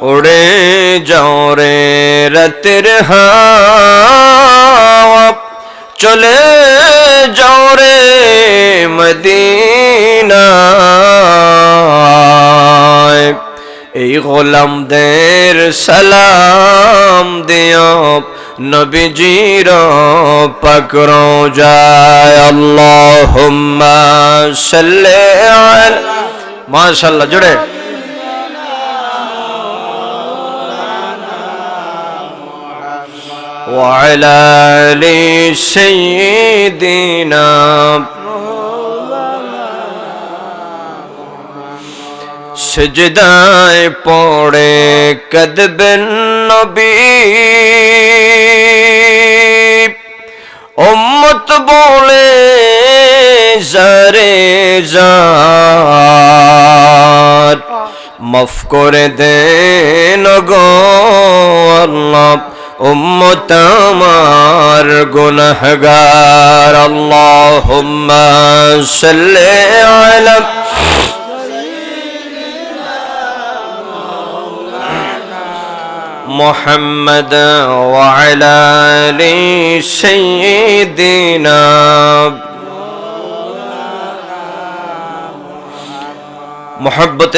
উড়ে যাও রে রাতের হাওয়া। চলে যাও রে মদিনায়। এই গোলামদের সালাম দিও, নবীজির পাকর যায় আল্লাহুম্মা সাল্লি আলা মাশাআল্লাহ وعلى آل سيدنا সজদায় পড়ে কদবেন নবী উম্মত বলে জারে জার মাফ করে দেন গো আল্লাহ উম্মত আমার গুনহগার আল্লাহুম্মা সাল্লি আলা محمد وعلى آل سيدنا محبت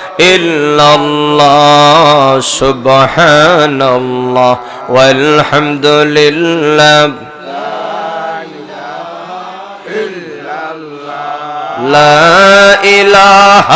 إلا الله سبحان الله والحمد لله لا إله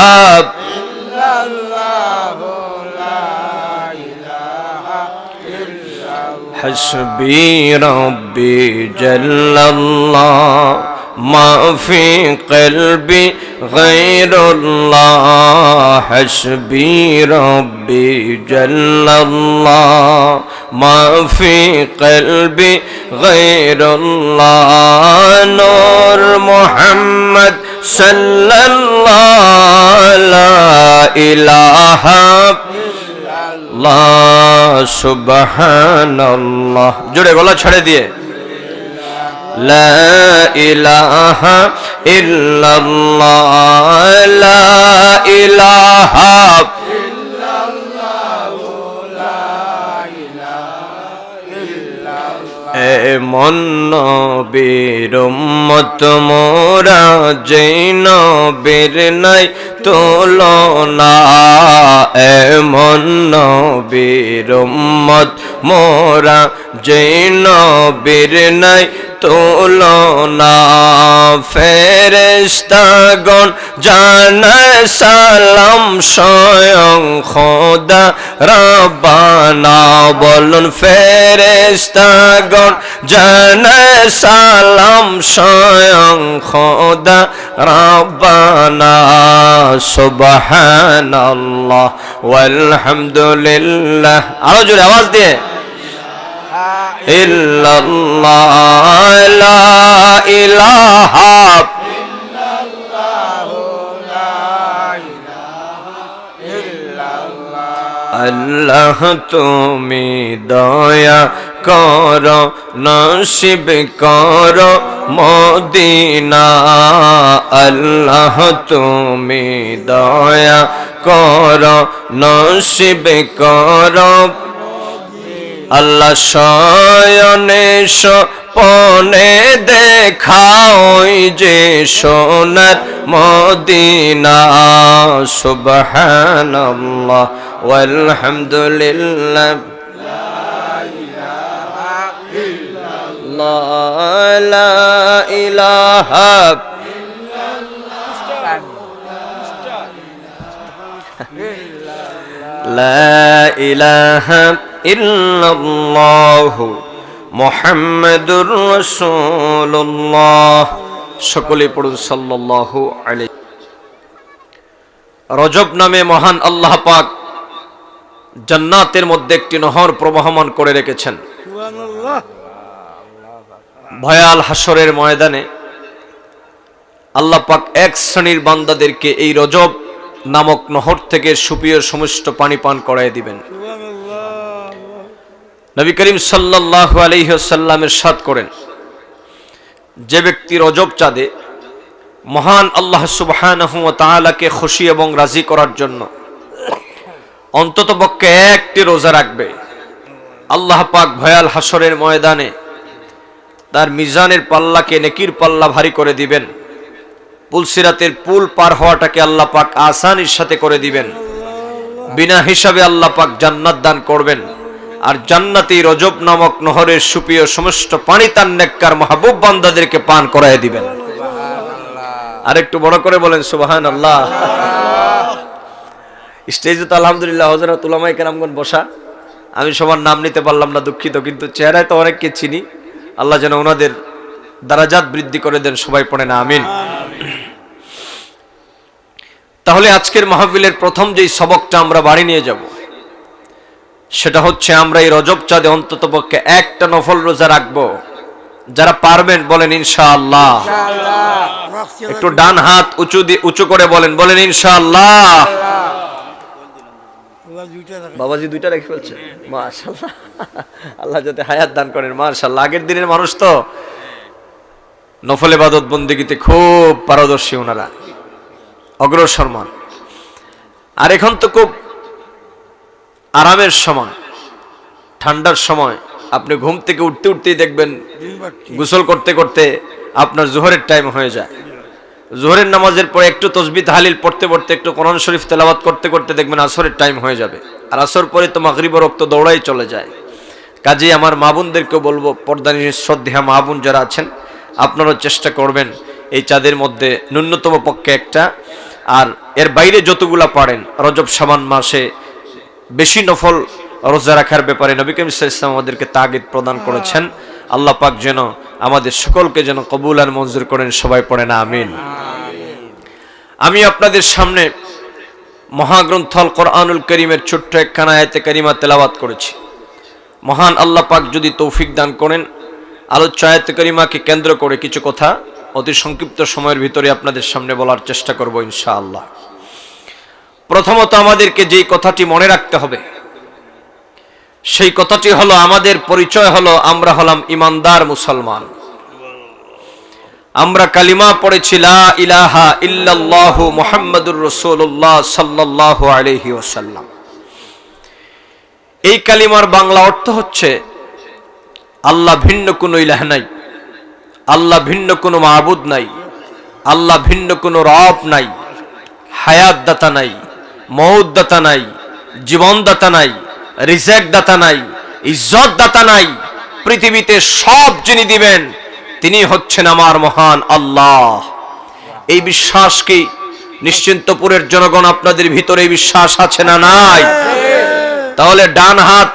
حسبي ربي جل الله ما في قلبي غير الله حسبي ربي جل الله ما في قلبي غير الله نور محمد صلى الله لا إله লা ইলাহা ইল্লাল্লাহ, লা ইলাহা এমন নবীর মোরা যেই নবীর নাই তুলনা। এমন নবীর উম্মত, মোরা যেই নবীর নাই তুলনা ফেরেস্তাগণ জানায় সালাম স্বয়ং খোদা রব্বানা। বলুন ফেরেস্তাগণ জানায় সালাম স্বয়ং খোদা রব্বানা। সুবহানাল্লাহ, ওয়ালহামদুলিল্লাহ। আরও জোরে আওয়াজ দিয়ে। ইল্লাল্লাহ, লা ইলাহা। আল্লাহ, তুমি দয়া কর, নসিব কর মদিনা। আল্লাহ, তুমি দয়া কর, নসিব কর আল্লাহ শয়নে পনে দেখাও যে সোনার মদিনা। সুবহানাল্লাহ আলহামদুলিল্লাহ লা ইলাহা লা ইলাহা সকলে পড়ুন রজব নামে মহান আল্লাহ পাক জান্নাতের মধ্যে একটি নহর প্রবহমান করে রেখেছেন। ভয়াল হাসরের ময়দানে আল্লাহ পাক এক শ্রেণির বান্দাদেরকে এই রজব নামক নহর থেকে সুপিয় সমস্ত পানি পান করায় দিবেন। নবী করিম আলাইহি ওয়াসাল্লামের সাথ করেন। যে ব্যক্তি রজব চাঁদে মহান আল্লাহ সুবহানাহু ওয়া তাআলাকে খুশি এবং রাজি করার জন্য অন্তত পক্ষে একটি রোজা রাখবে। আল্লাহ পাক ভয়াল হাসরের ময়দানে তার মিজানের পাল্লাকে নেকির পাল্লা ভারী করে দিবেন। পুলসিরাতের পুল পার হওয়াটাকে আল্লাহ পাক আসানির সাথে করে দিবেন। বিনা হিসাবে আল্লাহ পাক জান্নাত দান করবেন। আর জান্নাতি রজব নামক নহরের সুপ্রিয় সমস্ত পানি তার নেককার মাহবুব বান্দাদেরকে পান করায় দিবেন। আর একটু বড় করে বলেন সুবাহান আল্লাহ স্টেজে তো আলহামদুলিল্লাহ হজরত উলামাই কেরামগণ বসা। আমি সবার নাম নিতে পারলাম না দুঃখিত কিন্তু চেহারায় তো অনেককে চিনি। আল্লাহ যেন ওনাদের দারাজাত বৃদ্ধি করে দেন সবাই পড়ে না আমিন। তাহলে আজকের মাহফিলের প্রথম যেই সবকটা আমরা বাড়ি নিয়ে যাব সেটা হচ্ছে আমরা এই রজব চাঁদে অন্তত পক্ষে একটা নফল রোজা রাখব। যারা পারবেন বলেন ইনশাআল্লাহ। একটু ডান হাত উঁচু দিয়ে উঁচু করে বলেন বলেন ইনশাআল্লাহ। বাবাজি দুইটা রেখে ফেলছে। মাশাল্লাহ আল্লাহ যাতে হায়াত দান করেন মাশাল্লাহ আগের দিনের মানুষ তো নফল ইবাদত বন্দিগিতে খুব পারদর্শী ওনারা। অগ্রসর মান আর এখন তো খুব আরামের সময়, ঠান্ডার সময়, আপনি ঘুম থেকে উঠতে উঠতেই দেখবেন গোসল করতে করতে আপনার জোহরের টাইম হয়ে যায়। জোহরের নামাজের পরে একটু তসবি তাহালিল পড়তে পড়তে একটু কোরআন শরীফ তেলাওয়াত করতে করতে দেখবেন আসরের টাইম হয়ে যাবে। আর আসর পরে তো মাগরিব রক্ত দৌড়াই চলে যায়। কাজেই আমার মা বোনদেরকে বলব পর্দানি শ্রদ্ধা মা বোন যারা আছেন, আপনারাও চেষ্টা করবেন এই চাঁদের মধ্যে ন্যূনতম পক্ষে একটা। আর এর বাইরে যতগুলা পারেন, রজব সাবান মাসে বেশি নফল রোজা রাখার ব্যাপারে নবী করিম ওয়াসাল্লাম আমাদেরকে তাগিদ প্রদান করেছেন। আল্লাহ পাক যেন আমাদের সকলকে যেন কবুল আর মঞ্জুর করেন, সবাই পড়ে না আমিন। আমি আপনাদের সামনে মহাগ্রন্থ আল কোরআনুল করিমের ছোট্ট একখানা আয়াতে কারিমা তেলাওয়াত করেছি। মহান আল্লাহ পাক যদি তৌফিক দান করেন, আলোচ্য আয়াতে কারিমাকে কেন্দ্র করে কিছু কথা অতি সংক্ষিপ্ত সময়ের ভিতরে আপনাদের সামনে বলার চেষ্টা করব ইনশাআল্লাহ। প্রথমত আমাদেরকে যেই কথাটি মনে রাখতে হবে, সেই কথাটি হলো, আমাদের পরিচয় হলো, আমরা হলাম ইমানদার মুসলমান। আমরা কালিমা পড়েছি ইলাহা ইল্লাল্লাহু মুহাম্মাদুর রাসূলুল্লাহ সাল্লাল্লাহু আলাইহি ওয়াসাল্লাম। এই কালিমার বাংলা অর্থ হচ্ছে, আল্লাহ ভিন্ন কোনো ইলাহ নাই, আল্লাহ ভিন্ন কোনো মাহবুদ নাই, আল্লাহ ভিন্ন কোনো রব নাই হায়াত দাতা নাই। মৌদ দাতা নাই জীবন দাতা নাই রিজেক্ট দাতা নাই ইজ্জত দাতা নাই। পৃথিবীতে সব যিনি দিবেন, তিনি হচ্ছেন আমার মহান আল্লাহ। এই বিশ্বাস কি নিশ্চিন্তপুরের জনগণ আপনাদের ভিতরে এই বিশ্বাস আছে না নাই? তাহলে ডান হাত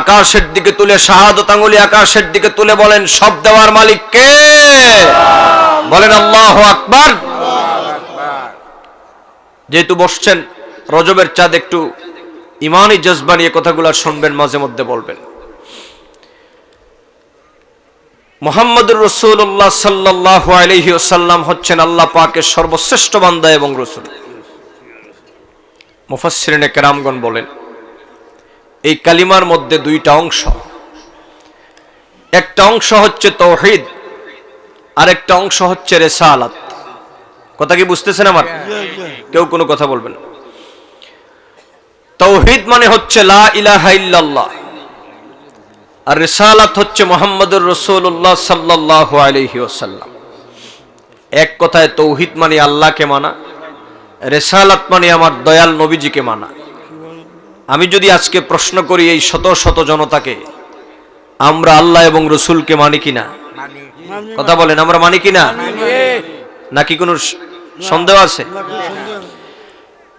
আকাশের দিকে তুলে, শাহাদত আঙ্গুলি আকাশের দিকে তুলে বলেন, সব দেওয়ার মালিক কে? বলেন, আল্লাহ আকবার। যেহেতু বসছেন রজবের চাঁদ একটু ইমানি জজবা নিয়ে কথাগুলো শুনবেন মাঝে মধ্যে বলবেন। মোহাম্মদুর রসুল্লাহ সাল্লাহ আলহি হচ্ছেন আল্লাহ পাকের সর্বশ্রেষ্ঠ বান্দা এবং রসুল। মুফাসরিনে কেরামগণ বলেন এই কালিমার মধ্যে দুইটা অংশ। একটা অংশ হচ্ছে তৌহিদ আর একটা অংশ হচ্ছে রেসালাত। কথা কি বুঝতেছেন আমার? কেউ কোনো কথা বলবেন না। তৌহিদ মানে হচ্ছে লা ইলাহা ইল্লাল্লাহ। আর রিসালাত হচ্ছে মোহাম্মদুর রসুল্লাহ সাল্লাল্লাহু আলাইহি ওয়াসাল্লাম। এক কথায় তৌহিদ মানে আল্লাহকে মানা রেসালাত মানে আমার দয়াল নবীজিকে মানা। আমি যদি আজকে প্রশ্ন করি এই শত শত জনতাকে আমরা আল্লাহ এবং রসুলকে মানি কিনা? কথা বলেন আমরা মানি কিনা? নাকি কোনো সন্দেহ আছে?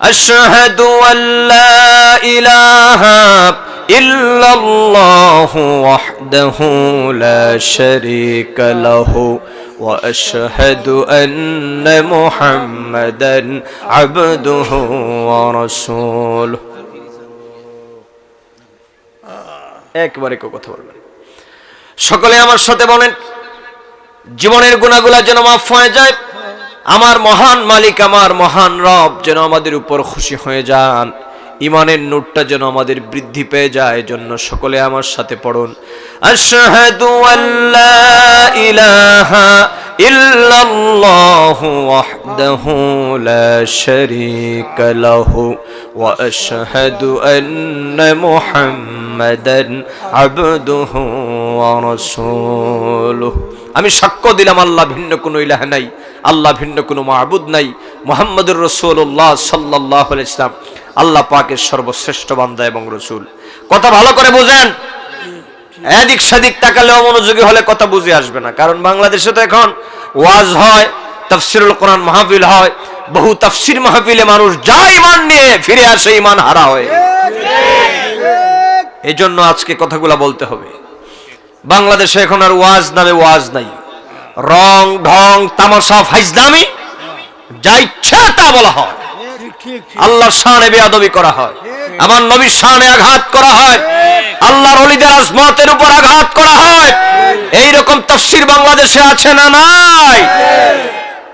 আশহাদু আল্লা ইলাহা ইল্লাল্লাহু ওয়াহদাহু লা শারীকা লাহু ওয়া আশহাদু আন্না মুহাম্মাদান আবদুহু ওয়া রাসূলুহু। একবারে কেউ কথা বলবেন সকলে আমার সাথে বলেন, জীবনের গুণাগুলা যেন মাফ হয়ে যায় আমার মহান মালিক আমার মহান রব যেন আমাদের উপর খুশি হয়ে যান। ইমানের নোটটা যেন আমাদের বৃদ্ধি পেয়ে যায় জন্য সকলে আমার সাথে পড়ুন। আল্লা ইলাহা আমি সাক্ষ্য দিলাম, আল্লাহ ভিন্ন কোনো ইলাহ নাই, আল্লাহ ভিন্ন কোনো মাহবুদ নাই। মোহাম্মদুর রসুল্লাহ সাল্লাহ ইসলাম আল্লাহ পাকের সর্বশ্রেষ্ঠ বান্দা এবং রসুল। কথা ভালো করে বুঝেন? এদিক সেদিক তাকালে অমনোযোগী হলে কথা বুঝে আসবে না। কারণ বাংলাদেশে তো এখন ওয়াজ হয়, তফসিরুল কোরআন মাহফিল হয়, বহু তফসির মাহফিলে মানুষ যা ইমান নিয়ে ফিরে আসে ইমান হারা হয়ে। এই জন্য আজকে কথাগুলা বলতে হবে। বাংলাদেশে এখন আর ওয়াজ নামে ওয়াজ নাই। রং ঢং তামাশা ফাইজদামি যা ইচ্ছা তা বলা হয়। আল্লাহর শানে বেয়াদবি করা হয়। আমার নবীর শানে আঘাত করা হয়। আল্লাহর অলিদের আজমতের উপর আঘাত করা হয়। এই রকম তফসির বাংলাদেশে আছে না নাই?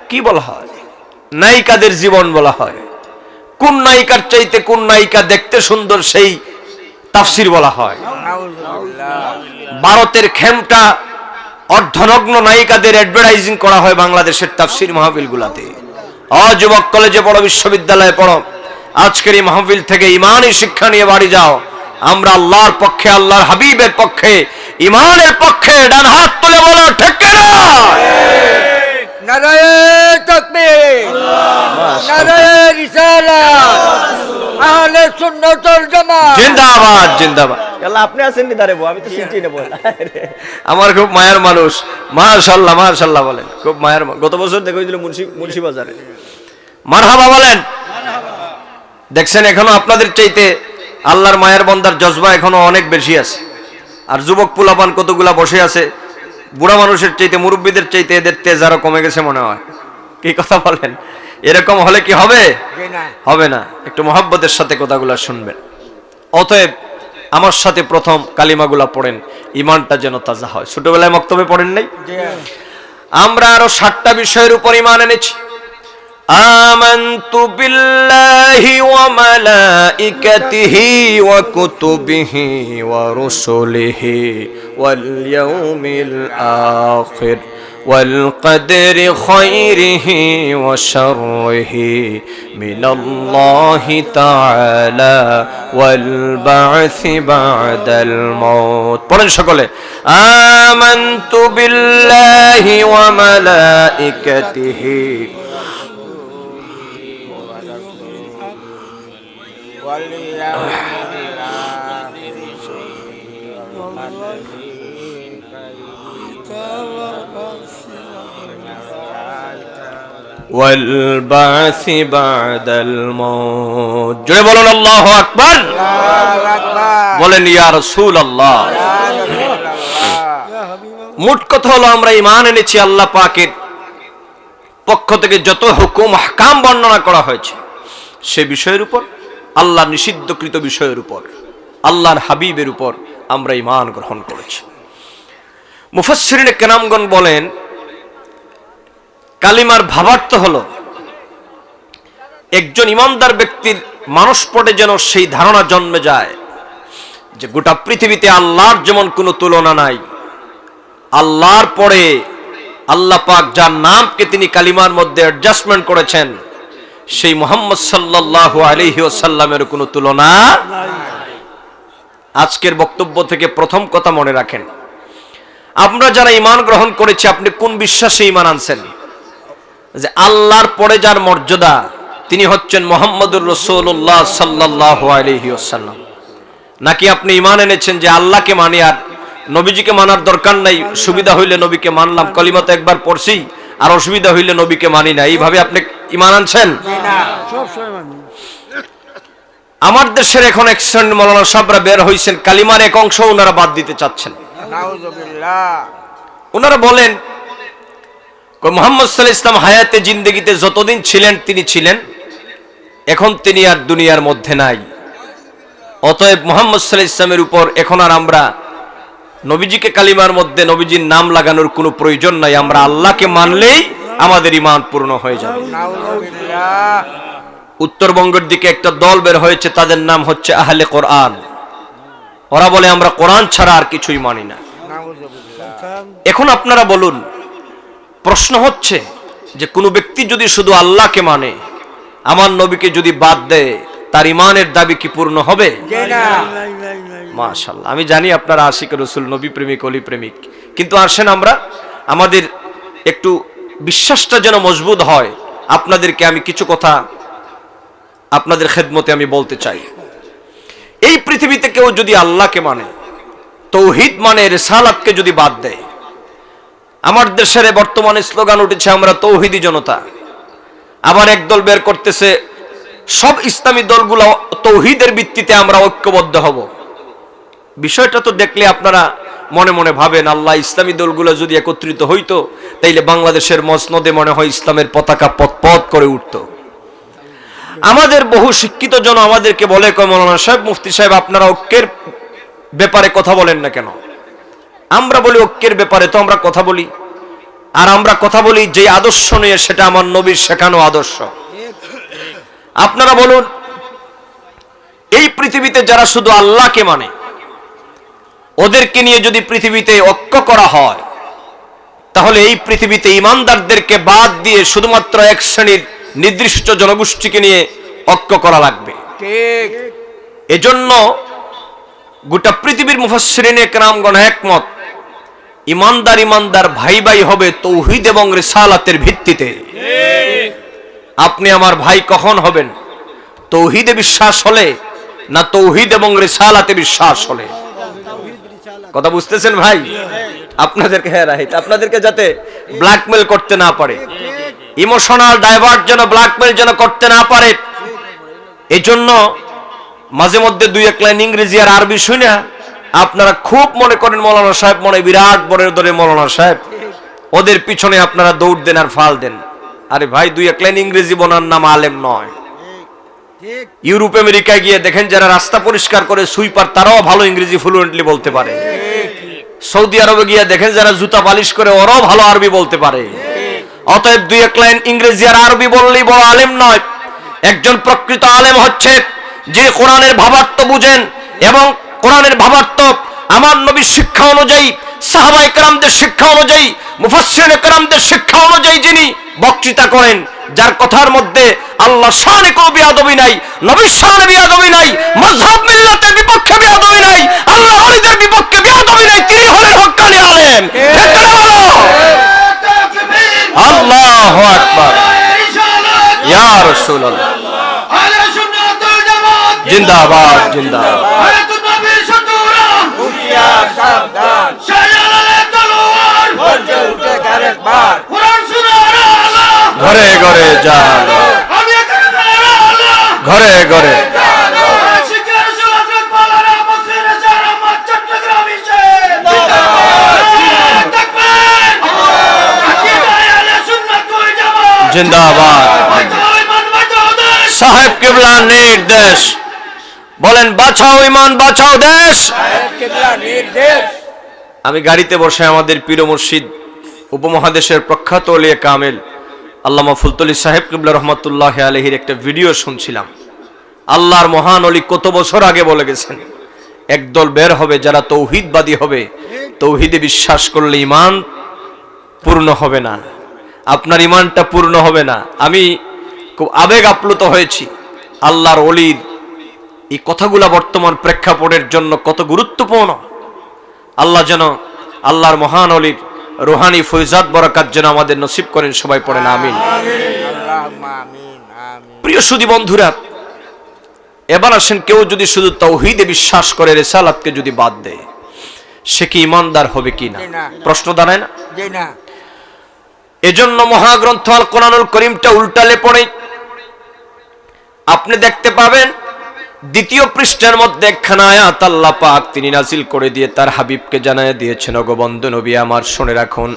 কি বলা হয়? নায়িকাদের জীবন বলা হয়। কোন নায়িকার চাইতে কোন নায়িকা দেখতে সুন্দর সেই তাফসির বলা হয়। ভারতের খেমটা অর্ধনগ্ন নায়িকাদের অ্যাডভার্টাইজিং করা হয় বাংলাদেশের তাফসির মাহফিল গুলাতে অযুবক কলেজে পড়ো বিশ্ববিদ্যালয়ে পড়ো। আজকের এই মাহফিল থেকে ইমানই শিক্ষা নিয়ে বাড়ি যাও। আমরা আল্লাহর পক্ষে আল্লাহর হাবিবের পক্ষে ইমানের পক্ষে ডান হাত তুলে বলো ঠিক না? নারায়ণ তাকবীর নারায়ণ রিসালাত আহলে সুন্নাত ওয়াল জামাত। জিন্দাবাদ জিন্দাবাদ। আল্লাহ আপনি আছেন নি দাঁড়াবো আমি তো চিনছি না বল আমার খুব মায়ের মানুষ। মাশাল্লাহ মাশাল্লাহ বলেন। খুব মায়ের গত বছর দেখে মুন্সি মুন্সি বাজারে মারহাবা বলেন। দেখছেন এখনও আপনাদের চাইতে আল্লাহর মায়ের বন্দার জজবা এখনও অনেক বেশি আছে। আর যুবক পুলাপান কতগুলা বসে আছে বুড়া মানুষের চাইতে মুরব্বীদের চাইতে এদের তেজ আরও কমে গেছে মনে হয়। কি কথা বলেন? এরকম হলে কি হবে জি না হবে না একটু মহাব্বতের সাথে কথাগুলো শুনবেন অতএব আমার সাথে প্রথম কালিমাগুলা পড়েন ইমানটা যেন তাজা হয় ছোটবেলায় মক্তবে পড়েন নাই জি আমরা আরো সাতটা বিষয়ের উপর ইমান এনেছি آمنت بالله وملائكته وكتبه ورسله واليوم الآخر والقدر خيره وشره من الله تعالى والبعث بعد الموت পড়েন সকলে آمنت بالله وملائكته والبعث بعد الموت জোরে বলুন আল্লাহু আকবার বলেন ইয়া রাসূলুল্লাহ মোট কথা হলো আমরা ইমান এনেছি আল্লাহ পাকের পক্ষ থেকে যত হুকুম হাকাম বর্ণনা করা হয়েছে সে বিষয়ের উপর আল্লাহ নিষিদ্ধকৃত বিষয়ের উপর আল্লাহর হাবিবের উপর আমরা ইমান গ্রহণ করেছি মুফাসসিরিনে কেনামগণ বলেন কালিমার ভাবার্থ হলো, একজন ইমানদার ব্যক্তির মানসপটে যেন সেই ধারণা জন্মে যায় যে গোটা পৃথিবীতে আল্লাহর যেমন কোনো তুলনা নাই, আল্লাহর পরে আল্লাহ পাক যার নামকে তিনি কালিমার মধ্যে অ্যাডজাস্টমেন্ট করেছেন, সেই মোহাম্মদ সাল্লাল্লাহু আলাইহি ওয়াসাল্লামের কোনো তুলনা আজকের বক্তব্য থেকে প্রথম কথা মনে রাখেন। আমরা যারা ইমান গ্রহণ করেছি, আপনি কোন বিশ্বাসে ইমান আনছেন? যে আল্লাহর পরে যার মর্যাদা তিনি হচ্ছেন মোহাম্মদুর রসুল্লাহ সাল্লাহ আলহি আসাল্লাম নাকি আপনি ইমান এনেছেন যে আল্লাহকে মানি আর নবীজিকে মানার দরকার নাই সুবিধা হইলে নবীকে মানলাম কলিমা তো একবার পড়ছি আর অসুবিধা হইলে নবীকে মানি না। এইভাবে আপনি ইমান আনছেন? আমার দেশের এখন এক শ্রেণির মৌলানা সাহরা বের হয়েছেন কালিমার এক অংশ ওনারা বাদ দিতে চাচ্ছেন। ওনারা বলেন মোহাম্মদ সাল্লাহ ইসলাম হায়াতে জিন্দগিতে যতদিন ছিলেন তিনি ছিলেন, এখন তিনি আর দুনিয়ার মধ্যে নাই। অতএব মোহাম্মদ সাল্লাহ ইসলামের উপর এখন আর আমরা নবীজিকে কালিমার মধ্যে নবীজির নাম লাগানোর কোনো প্রয়োজন নাই, আমরা আল্লাহকে মানলেই আমাদের ইমান পূর্ণ হয়ে যাবে। উত্তরবঙ্গের দিকে একটা দল বের হয়েছে, তাদের নাম হচ্ছে আহলে কোরআন। ওরা বলে, আমরা কোরআন ছাড়া আর কিছুই মানি না। এখন আপনারা বলুন প্রশ্ন হচ্ছে যে কোনো ব্যক্তি যদি শুধু আল্লাহকে মানে আমার নবীকে যদি বাদ দেয় তার ইমানের দাবি কি পূর্ণ হবে? মাশাল্লাহ আমি জানি আপনারা আশিক রসুল নবী প্রেমিক অলি প্রেমিক কিন্তু আসেন আমরা আমাদের একটু বিশ্বাসটা যেন মজবুত হয়। আপনাদেরকে আমি কিছু কথা আপনাদের খেদমতে আমি বলতে চাই। এই পৃথিবীতে কেউ যদি আল্লাহকে মানে তৌহিদ মানে রেসালাতকে যদি বাদ দেয় আমার দেশের বর্তমানে স্লোগান উঠেছে, আমরা তৌহিদি জনতা। আবার একদল বের করতেছে, সব ইসলামী দলগুলো তৌহিদের ভিত্তিতে আমরা ঐক্যবদ্ধ হব। বিষয়টা তো দেখলে আপনারা মনে মনে ভাবেন, আল্লাহ, ইসলামী দলগুলো যদি একত্রিত হইতো, তাইলে বাংলাদেশের মসনদে মনে হয় ইসলামের পতাকা পথ করে উঠত। আমাদের বহু শিক্ষিত জন আমাদেরকে বলে, কয়, মৌলানা সাহেব, মুফতি সাহেব, আপনারা ঐক্যের ব্যাপারে কথা বলেন না কেন? আমরা বলি ঐক্যের ব্যাপারে তো আমরা কথা বলি। আর আমরা কথা বলি যে আদর্শ নিয়ে সেটা আমার নবীর শেখানো আদর্শ। আপনারা বলুন এই পৃথিবীতে যারা শুধু আল্লাহকে মানে ওদেরকে নিয়ে যদি পৃথিবীতে ঐক্য করা হয় তাহলে এই পৃথিবীতে ইমানদারদেরকে বাদ দিয়ে শুধুমাত্র এক শ্রেণির নির্দিষ্ট জনগোষ্ঠীকে নিয়ে ঐক্য করা লাগবে। এজন্য গোটা পৃথিবীর মুফাসসিরিনে কেরামগণ একমত ইমানদার ইমানদার ভাই ভাই হবে তৌহিদ এবং রিসালাতের ভিত্তিতে। আপনি আমার ভাই কখন হবেন? তৌহিদে বিশ্বাস হলে না তৌহিদ এবং রিসালাতে বিশ্বাস হলে? কথা বুঝতেছেন ভাই? আপনাদেরকে হ্যাঁ রাইট আপনাদেরকে যাতে ব্ল্যাকমেল করতে না পারে। ইমোশনাল ডাইভার্ট যেন ব্ল্যাকমেল যেন করতে না পারে। এই জন্য মাঝে মধ্যে দুই এক লাইন ইংরেজি আর আরবি শুনে আপনারা খুব মনে করেন মৌলানা সাহেব, মনে বিরাট বড় ধরে মৌলানা সাহেব। ওদের পিছনে আপনারা দৌড় দেন আর ফাল দেন। আরে ভাই, দুই এক লাইন ইংরেজি বনার নাম আলেম নয়। ইউরোপ আমেরিকায় গিয়ে দেখেন যারা রাস্তা পরিষ্কার করে সুইপার, তারাও ভালো ইংরেজি ফ্লুয়েন্টলি বলতে পারে। সৌদি আরবে গিয়ে দেখেন যারা জুতা পালিশ করে, ওরাও ভালো আরবি বলতে পারে। অতএব দুই এক লাইন ইংরেজি আর আরবি বললেই বড় আলেম নয়। একজন প্রকৃত আলেম হচ্ছে যে কোরআনের ভাবার্থ বুঝেন এবং কোরআনের ভাবার্থ আমার নবীর শিক্ষা অনুযায়ী সাহাবাই কারামদের শিক্ষা অনুযায়ী মুফাসসির কারামদের শিক্ষা অনুযায়ী যিনি বক্তৃতা করেন যার কথার মধ্যে আল্লাহ শানে কোনো বিয়াদবি নাই নবীর শানে বিয়াদবি নাই মজহব মিল্লাতের বিপক্ষে বিয়াদবি নাই আল্লাহ হলিদের বিপক্ষে বিয়াদবি নাই তিনি হলেন হক্কানি আলেম। না আকবার। ইয়া রাসূলুল্লাহ। জিন্দাবাদ জিন্দাবাদ। সাবধান বলছে উঠে আরেকবার ঘরে ঘরে যান ঘরে ঘরে। জিন্দাবাদ। সাহেব কিবলার নির্দেশ। বলেন বাঁচাও ইমান বাঁচাও দেশ। নির্দেশ। আমি গাড়িতে বসে আমাদের পীর মুর্শিদ উপমহাদেশের প্রখ্যাত অলিয়া কামেল, আল্লামা ফুলতলি সাহেব কিবলা রহমতুল্লাহ আলহির একটা ভিডিও শুনছিলাম। আল্লাহর মহান অলি কত বছর আগে বলে গেছেন, একদল বের হবে যারা তৌহিদবাদী হবে। তৌহিদে বিশ্বাস করলে ইমান পূর্ণ হবে না। আপনার ইমানটা পূর্ণ হবে না। আমি খুব আবেগ আপ্লুত হয়েছি। আল্লাহর অলির এই কথাগুলা বর্তমান প্রেক্ষাপটের জন্য কত গুরুত্বপূর্ণ। আল্লাহ যেন আল্লাহর মহান অলির রোহানি ফৈজাদ বরাকাত যেন আমাদের নসিব করেন সবাই পড়েন আমিন। প্রিয় সুদী বন্ধুরা এবার আসেন কেউ যদি শুধু তৌহিদে বিশ্বাস করে রেসালাতকে যদি বাদ দেয় সে কি ইমানদার হবে কি না? প্রশ্ন দাঁড়ায় না? না। এজন্য মহাগ্রন্থ আল কোরআনুল করিমটা উল্টালে পড়ে। আপনি দেখতে পাবেন দ্বিতীয় পৃষ্ঠার মধ্যে একখানা আয়াত আল্লাহ পাক তিনি নাজিল করে দিয়ে তার হাবিবকে জানায় দিয়েছেন অগবন্ধ নবী আমার শুনে রাখুন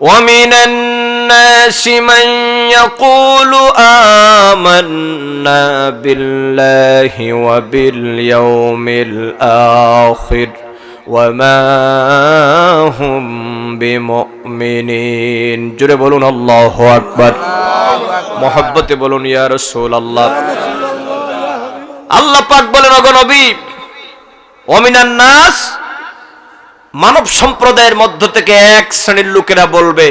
ومن الناس من يقول آمنا بالله وباليوم الآخر وما هم بمؤمنين জোরে বলুন আল্লাহু আকবার মহব্বতে বলুন ইয়া রাসূলুল্লাহ আল্লাহ পাক বলেন, ওগো নবী, ওমিনান নাস, মানব সম্প্রদায়ের মধ্য থেকে এক শ্রেণির লোকেরা বলবে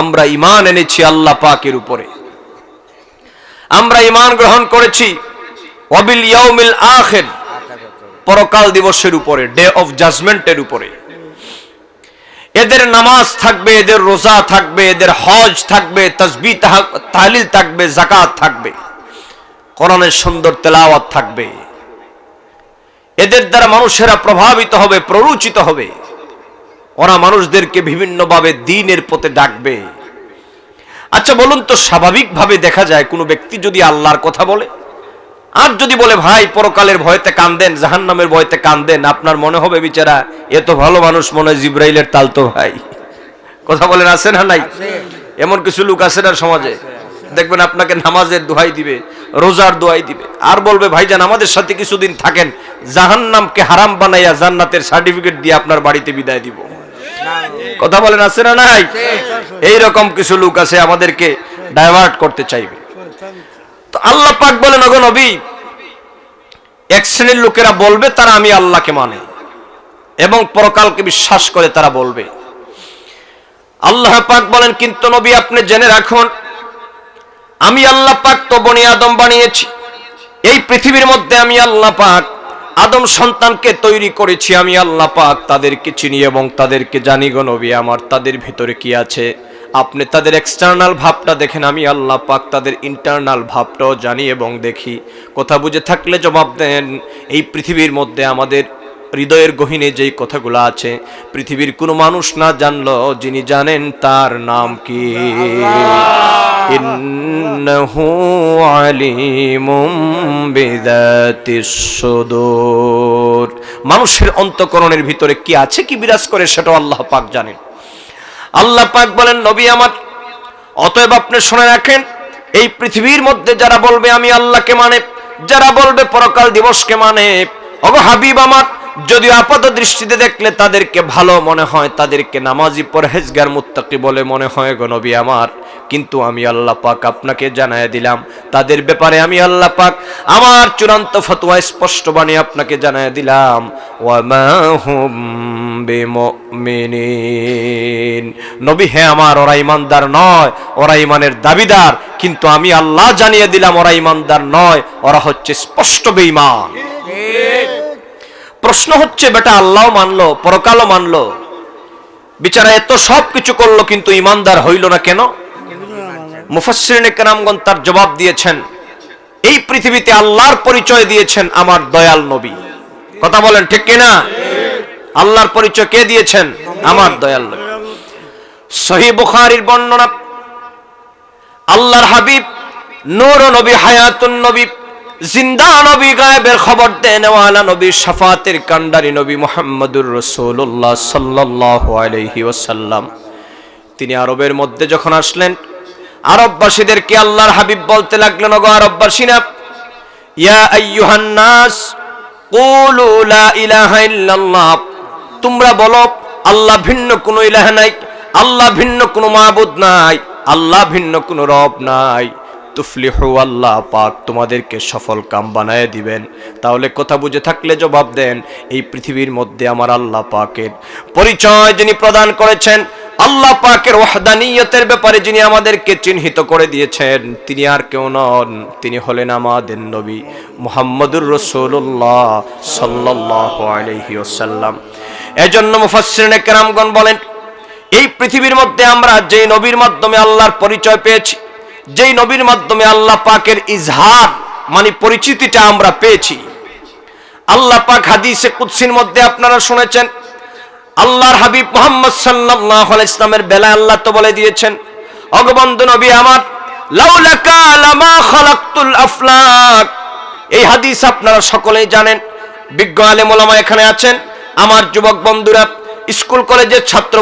আমরা ইমান এনেছি আল্লাহ পাকের উপরে। আমরা ইমান গ্রহণ করেছি অবিল ইয়াউমিল আখির, পরকাল দিবসের উপরে ডে অফ জাজমেন্টের উপরে। এদের নামাজ থাকবে, এদের রোজা থাকবে, এদের হজ থাকবে তসবি তাহলিল থাকবে জাকাত থাকবে। কোরআনের সুন্দর তেলাওয়াত থাকবে। এদের দ্বারা মানুষেরা প্রভাবিত হবে, প্ররোচিত হবে। ওরা মানুষদেরকে বিভিন্নভাবে দিনের পথে ডাকবে। আচ্ছা বলুন তো, স্বাভাবিকভাবে দেখা যায় কোনো ব্যক্তি যদি আল্লাহর কথা বলে? আর যদি বলে ভাই পরকালের ভয়তে কান্দেন জাহান নামের ভয়তে কান্দেন আপনার মনে হবে বিচারা এত ভালো মানুষ মনে হয় জিব্রাইলের তাল তো ভাই। কথা বলেন আছে না নাই? এমন কিছু লোক আছে না সমাজে? দেখবেন আপনাকে নামাজের দোহাই দিবে রোজার দোহাই দিবে। আর বলবে ভাইজান আমাদের সাথে কিছুদিন থাকেন জাহান নামকে হারাম বানাইয়া জান্নাতের সার্টিফিকেট দিয়ে আপনার বাড়িতে বিদায় দিব। কথা বলেন আছে না নাই? এইরকম কিছু লোক আছে আমাদেরকে ডাইভার্ট করতে চাইবে। তো আল্লাহ পাক বলেন, ওগো নবী, এক শ্রেণির লোকেরা বলবে তারা আমি আল্লাহকে মানে এবং পরকালকে বিশ্বাস করে তারা বলবে। আল্লাহ পাক বলেন, কিন্তু নবী, আপনি জেনে রাখুন, আমি আল্লাহ পাক তো বনি আদম বানিয়েছি। এই পৃথিবীর মধ্যে আমি আল্লাহ পাক, আদম সন্তানকে তৈরি করেছি। আমি আল্লাহ পাক তাদেরকে চিনি এবং তাদেরকে জানি গো নবী, আমার তাদের ভিতরে কি আছে? আপনি তাদের এক্সটার্নাল ভাবটা দেখেন আমি আল্লাহ পাক তাদের ইন্টারনাল ভাবটাও জানি এবং দেখি। কথা বুঝে থাকলে জবাব দেন এই পৃথিবীর মধ্যে আমাদের হৃদয়ের গহীনে যেই কথাগুলো আছে পৃথিবীর কোনো মানুষ না জানলো যিনি জানেন তার নাম কি। ইন্নাহু আলিমুম বিদাতিস মানুষের অন্তকরণের ভিতরে কি আছে কি বিরাজ করে সেটা আল্লাহ পাক জানেন। আল্লাহ পাক বলেন, নবী আমার, অতএব আপনি শুনে রাখেন, এই পৃথিবীর মধ্যে যারা বলবে আমি আল্লাহকে মানে যারা বলবে পরকাল দিবসকে মানে অগো হাবিব আমার যদি আপাত দৃষ্টিতে দেখলে তাদেরকে ভালো মনে হয়, তাদেরকে নামাজি পরহেজগার মুত্তাকি বলে মনে হয় গো নবী আমার। কিন্তু আমি আল্লাহ পাক আপনাকে জানায় দিলাম, তাদের ব্যাপারে আমি আল্লাহ পাক আমার চূড়ান্ত ফতোয়া স্পষ্ট বাণী আপনাকে জানায় দিলাম। নবী হ্যাঁ আমার, ওরা ইমানদার নয়, ওরা ইমানের দাবিদার। কিন্তু আমি আল্লাহ জানিয়ে দিলাম, ওরা ইমানদার নয়, ওরা হচ্ছে স্পষ্ট বেঈমান। প্রশ্ন হচ্ছে, বেটা আল্লাহ মানলো, পরকালও মানলো। বিচারা এত সব কিছু করল, কিন্তু ইমানদার হইল না কেন? মুফাসসিরিনে কেরামগণ তার জবাব দিয়েছেন, এই পৃথিবীতে আল্লাহর পরিচয় দিয়েছেন আমার দয়াল নবী। কথা বলেন, ঠিক কিনা? আল্লাহর পরিচয় কে দিয়েছেন? আমার দয়াল নবী। সহি বুখারীর বর্ণনা, আল্লাহর হাবিব, নূর নবী, হায়াতুন নবী জিন্দা নবী গায়েবের খবর দেনওয়ালা নবী শাফাতের কান্ডারি নবী মুহাম্মদুর রাসূলুল্লাহ সাল্লাল্লাহু আলাইহি ওয়াসাল্লাম। তিনি আরবের মধ্যে যখন আসলেন, আরববাসীদেরকে আল্লাহর হাবিব বলতে লাগলেন, ওগো আরববাসীরা, ইয়া আইয়ুহান নাস কুলু লা ইলাহা ইল্লাল্লাহ, তোমরা বলো, আল্লাহ ভিন্ন কোনো ইলাহ নাই, আল্লাহ ভিন্ন কোনো মাবুদ নাই, আল্লাহ ভিন্ন কোনো রব নাই। তুফলিহু আল্লাহ পাক তোমাদেরকে সফল কাম বানায় দিবেন। তাহলে কথা বুঝে থাকলে জবাব দেন, এই পৃথিবীর মধ্যে আমার আল্লাহ পাকের পরিচয় যিনি প্রদান করেছেন, আল্লাহ পাকের ওয়াহদানিয়তের ব্যাপারে যিনি আমাদেরকে চিহ্নিত করে দিয়েছেন, তিনি আর কেউ নন, তিনি হলেন আমাদের নবী মুহাম্মদুর রসুল্লাহ সাল্লাহ আলহি ওসাল্লাম এজন্য মুফাসসিরিনে কেরামগণ বলেন, এই পৃথিবীর মধ্যে আমরা যেই নবীর মাধ্যমে আল্লাহর পরিচয় পেয়েছি যেই নবীর মাধ্যমে আল্লাহ পাকের ইজহার মানে পরিচিতিটা আমরা পেয়েছি। আল্লাহ পাক হাদিসে কুদসির মধ্যে আপনারা শুনেছেন, আল্লাহর হাবিব মোহাম্মদ আলাইহি ইসলামের বেলা আল্লাহ তো বলে দিয়েছেন অগবন্ধু নবী আমার আফলাক। এই হাদিস আপনারা সকলেই জানেন, বিজ্ঞ আলেম ওলামা এখানে আছেন। আমার যুবক বন্ধুরা, স্কুল কলেজের ছাত্র